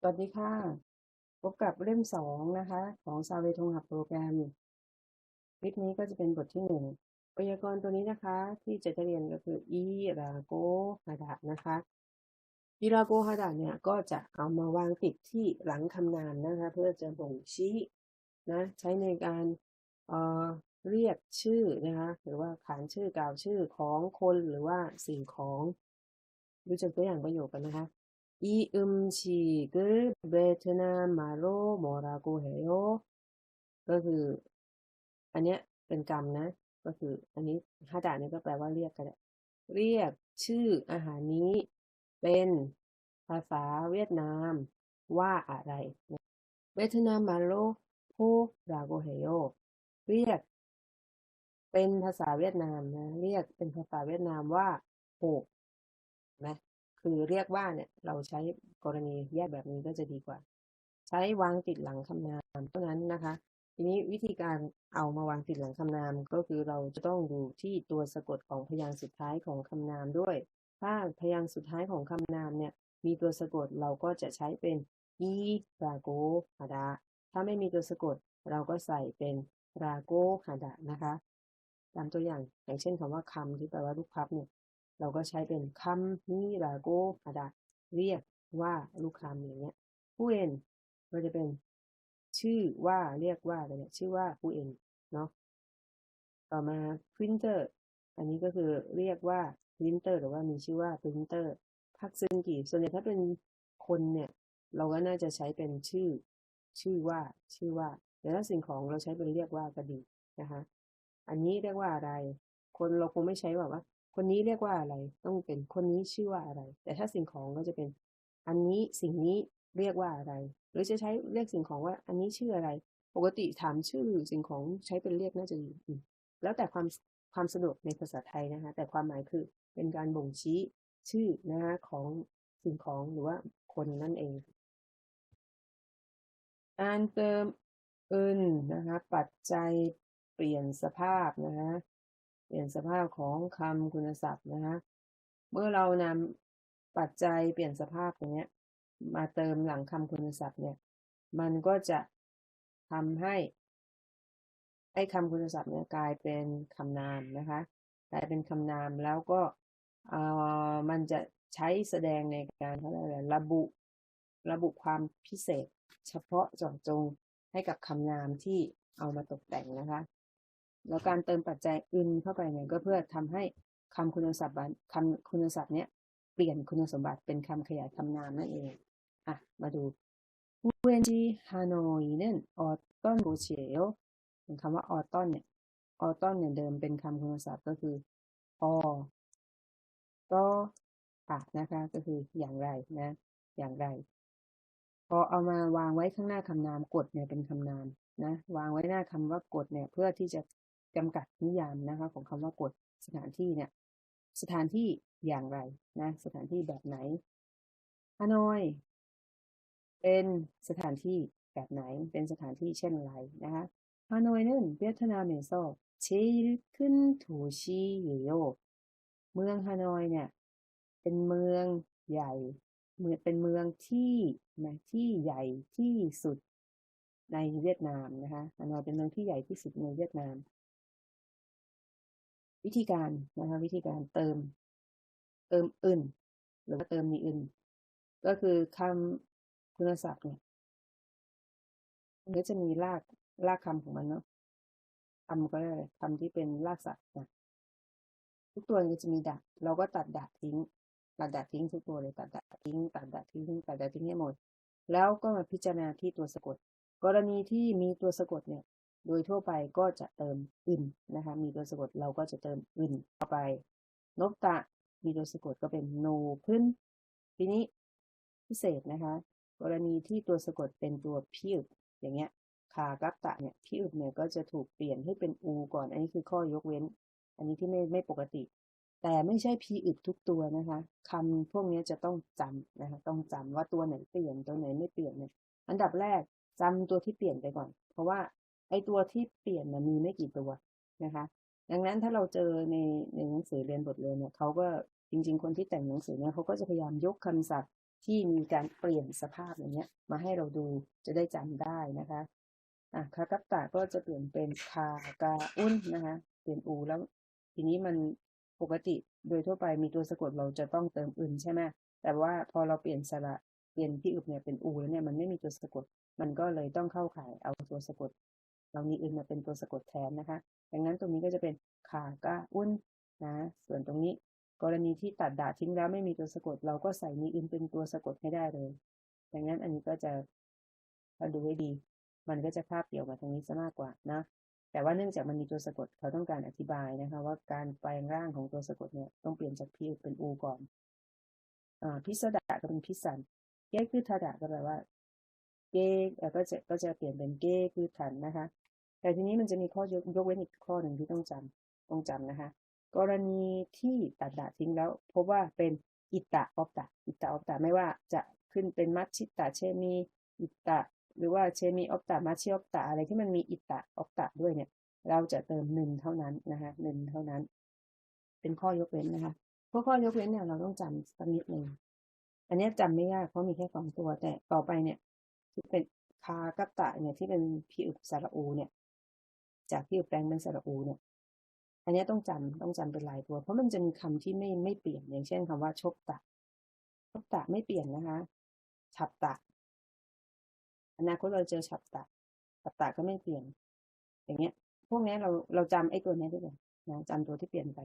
สวัสดีค่ะ พบกับเล่มสองนะคะ ของซาเวทงหับโปรแกรม คลิปนี้ก็จะเป็นบทที่หนึ่งไวยากรณ์ตัวนี้นะคะ ที่จะเรียนก็คืออีราโกฮาดะนะคะอีราโกฮาดะเนี่ยก็จะเอามาวางติดที่หลังคำนามนะคะ เพื่อจะบ่งชี้นะใช้ในการเอ่อเรียกชื่อนะคะหรือว่าขานชื่อกล่าวชื่อของคนหรือว่าสิ่งของดูจากตัวอย่างประโยคกันนะคะ 이 음식을 베트남말로 뭐라고 해요? ก็คือ อันเนี้ยเป็นกรรมนะ ก็คือ อันนี้ฮาดะเนี่ยก็แปลว่าเรียกกันเรียกชื่ออาหารนี้ เป็นภาษาเวียดนามว่าอะไรเวียดนามมาโลโพราโกเฮโยเรียก เป็นภาษาเวียดนามนะ เรียกเป็นภาษาเวียดนามว่าโหนะ คือเรียกว่าเนี่ยเราใช้กรณีแยกแบบนี้ก็จะดีกว่า ใช้วางติดหลังคำนามเท่านั้นนะคะ ทีนี้วิธีการเอามาวางติดหลังคำนามก็คือเราจะต้องดูที่ตัวสะกดของพยางค์สุดท้ายของคำนามด้วย ถ้าพยางค์สุดท้ายของคำนามเนี่ยมีตัวสะกดเราก็จะใช้เป็นอีราโกฮาดาถ้าไม่มีตัวสะกดเราก็ใส่เป็นราโกฮาดานะคะ ตามตัวอย่างอย่างเช่นคำว่าคำที่แปลว่าลูกพับเนี่ย เราก็ใช้เป็นคำนิราโกฮาดาเรียกว่าลูกคำอย่างเงี้ยผู้เอ็นก็จะเป็นชื่อว่าเรียกว่าอะไรเนี่ยชื่อว่าผู้เอ็นเนาะต่อมา printer อันนี้ก็คือเรียกว่า printer หรือว่ามีชื่อว่า printer พักซึงกีส่วนใหญ่ถ้าเป็นคนเนี่ย เราก็น่าจะใช้เป็นชื่อ ชื่อว่า ชื่อว่าแต่ถ้าสิ่งของเราใช้เป็นเรียกว่าก็ดีนะคะ อันนี้เรียกว่าอะไร คนเราคงไม่ใช้แบบว่า คนนี้เรียกว่าอะไร ต้องเป็นคนนี้ชื่อว่าอะไร แต่ถ้าสิ่งของก็จะเป็น อันนี้สิ่งนี้เรียกว่าอะไร หรือจะใช้เรียกสิ่งของว่า อันนี้ชื่ออะไร ปกติถามชื่อสิ่งของใช้เป็นเรียกน่าจะดีแล้วแต่ความความสะดวกในภาษาไทยนะคะ แต่ความหมายคือเป็นการบ่งชี้ชื่อนะคะของสิ่งของหรือว่าคนนั่นเองการเติมอื่นนะคะ ปัจจัยเปลี่ยนสภาพนะคะ เปลี่ยนสภาพของคำคุณศัพท์นะคะเมื่อเรานำปัจจัยเปลี่ยนสภาพตรงนี้มาเติมหลังคำคุณศัพท์เนี่ย มันก็จะทำให้ไอ้คำคุณศัพท์เนี่ยกลายเป็นคำนามนะคะกลายเป็นคำนามแล้วก็เอ่อมันจะใช้แสดงในการเขาเรียกอะไรระบุระบุความพิเศษ เฉพาะเจาะจงให้กับคำนามที่เอามาตกแต่งนะคะ แล้วการเติมปัจจัยอื่นเข้าไปเนี่ยก็เพื่อทำให้คำคุณศัพท์คำคุณศัพท์เนี้ยเปลี่ยนคุณสมบัติเป็นคำขยายคำนามนั่นเอง อะ มาดูเวนจีฮานอยนั่นออตอนโกเชียวคำว่าออตอนเนี่ยออตอนเนี่ยเดิมเป็นคำคุณศัพท์ก็คืออก็อะนะคะ ก็คืออย่างไรนะ อย่างไร พอเอามาวางไว้ข้างหน้าคำนามกดเนี่ยเป็นคำนามนะ วางไว้หน้าคำว่ากดเนี่ย เพื่อที่จะ จำกัดนิยามนะคะของคำว่ากฎสถานที่เนี่ยสถานที่อย่างไรนะสถานที่แบบไหนฮานอย เป็นสถานที่แบบไหนเป็นสถานที่เช่นไรนะคะฮานอยนั่นเวียดนามเนี่โซเชลขึ้นถูชีเยโยเมืองฮานอยเนี่ยเป็นเมืองใหญ่เมืองเป็นเมืองที่นะที่ใหญ่ที่สุดในเวียดนามนะคะฮานอยเป็นเมืองที่ใหญ่ที่สุดในเวียดนาม วิธีการนะคะวิธีการเติม เติมอื่น หรือว่าเติมมีอื่น ก็คือคำคุณศัพท์เนี่ยมันก็จะมีรากรากคำของมันเนาะคำก็ได้คำที่เป็นรากศัพท์นะทุกตัวก็จะมีดักเราก็ตัดดักทิ้ง ตัดดักทิ้งทุกตัวเลยตัดดักทิ้งตัดดักทิ้งตัดดักทิ้งให้หมด แล้วก็มาพิจารณาที่ตัวสะกด กรณีที่มีตัวสะกดเนี่ย โดยทั่วไปก็จะเติมอื่นนะคะ มีตัวสะกดเราก็จะเติมอื่นเข้าไปนกตะ มีตัวสะกดก็เป็นโนขึ้น ทีนี้พิเศษนะคะ กรณีที่ตัวสะกดเป็นตัวพิวอย่างเงี้ยคากัตตะเนี่ยพิวเนี่ยก็จะถูกเปลี่ยนให้เป็นอูก่อน อันนี้คือข้อยกเว้น อันนี้ที่ไม่ไม่ปกติ แต่ไม่ใช่พีอึดทุกตัวนะคะคำพวกนี้จะต้องจำนะคะ ต้องจำว่าตัวไหนเปลี่ยนตัวไหนไม่เปลี่ยนเนี่ย อันดับแรกจำตัวที่เปลี่ยนไปก่อน เพราะว่า ไอตัวที่เปลี่ยนนะมีไม่กี่ตัวนะคะ ดังนั้นถ้าเราเจอในในหนังสือเรียนบทเรียนเนี่ยเขาก็จริง ๆ คนที่แต่งหนังสือเนี่ยเขาก็จะพยายามยกคำศัพท์ที่มีการเปลี่ยนสภาพอย่างเงี้ย มาให้เราดูจะได้จำได้นะคะอะคากัปตะก็จะเปลี่ยนเป็นคากาอุนนะคะ เปลี่ยนอูแล้ว ทีนี้มันปกติโดยทั่วไปมีตัวสะกดเราจะต้องเติมอึนใช่ไหมแต่ว่าพอเราเปลี่ยนสระเปลี่ยนที่อึบเนี่ยเป็นอูแล้วเนี่ยมันไม่มีตัวสะกด มันก็เลยต้องเข้าข่ายเอาตัวสะกด เรามีอึนมาเป็นตัวสะกดแทนนะคะ ดังนั้นตรงนี้ก็จะเป็นขาก้าอุนนะ ส่วนตรงนี้กรณีที่ตัดดาทิ้งแล้วไม่มีตัวสะกด เราก็ใส่มีอึนเป็นตัวสะกดให้ได้เลย ดังนั้นอันนี้ก็จะถ้าดูให้ดี มันก็จะคาบเกี่ยวกับตรงนี้ซะมากกว่านะ แต่ว่าเนื่องจากมันมีตัวสะกดเขาต้องการอธิบายนะคะ ว่าการแปลงร่างของตัวสะกดเนี่ยต้องเปลี่ยนจากพีเป็นอูก่อนอ่าพิสดาก็เป็นพิสันเก้คือทาดะก็แปลว่าเก้เอ่อก็จะก็จะเปลี่ยนเป็นเก้คือทันนะคะ แต่ทีนี้มันจะมีข้อยกยกเว้นอีกข้อหนึ่งที่ต้องจำต้องจำนะคะ กรณีที่ตัดดาทิ้งแล้วพบว่าเป็นอิตะออฟตะอิตะออฟตะไม่ว่าจะขึ้นเป็นมัชชิตะเชมีอิตะ หรือว่าเชมีออฟตะมัชชิออฟตะอะไรที่มันมีอิตะออฟตะด้วยเนี่ย เราจะเติมหนึ่งเท่านั้นนะคะหนึ่งเท่านั้น เป็นข้อยกเว้นนะคะพวกข้อยกเว้นเนี่ยเราต้องจำสักนิดหนึ่งอันนี้ยจำไม่ยากเพราะมีแค่สองตัวแต่ต่อไปเนี่ยที่เป็นคากตะเนี่ยที่เป็นพิอุปสาระอูเนี่ย จากที่แปลงเป็นสระอูเนี่ย อันนี้ต้องจำต้องจำเป็นลายตัว เพราะมันจะมีคำที่ไม่ไม่เปลี่ยนอย่างเช่นคำว่าชกตะชกตะไม่เปลี่ยนนะคะฉับตะอนาคตเราเจอฉับตะฉับตะก็ไม่เปลี่ยน อย่างเงี้ย พวกเนี้ยเราเราจำไอ้ตัวเนี้ยได้เลยนะจำตัวที่เปลี่ยนไป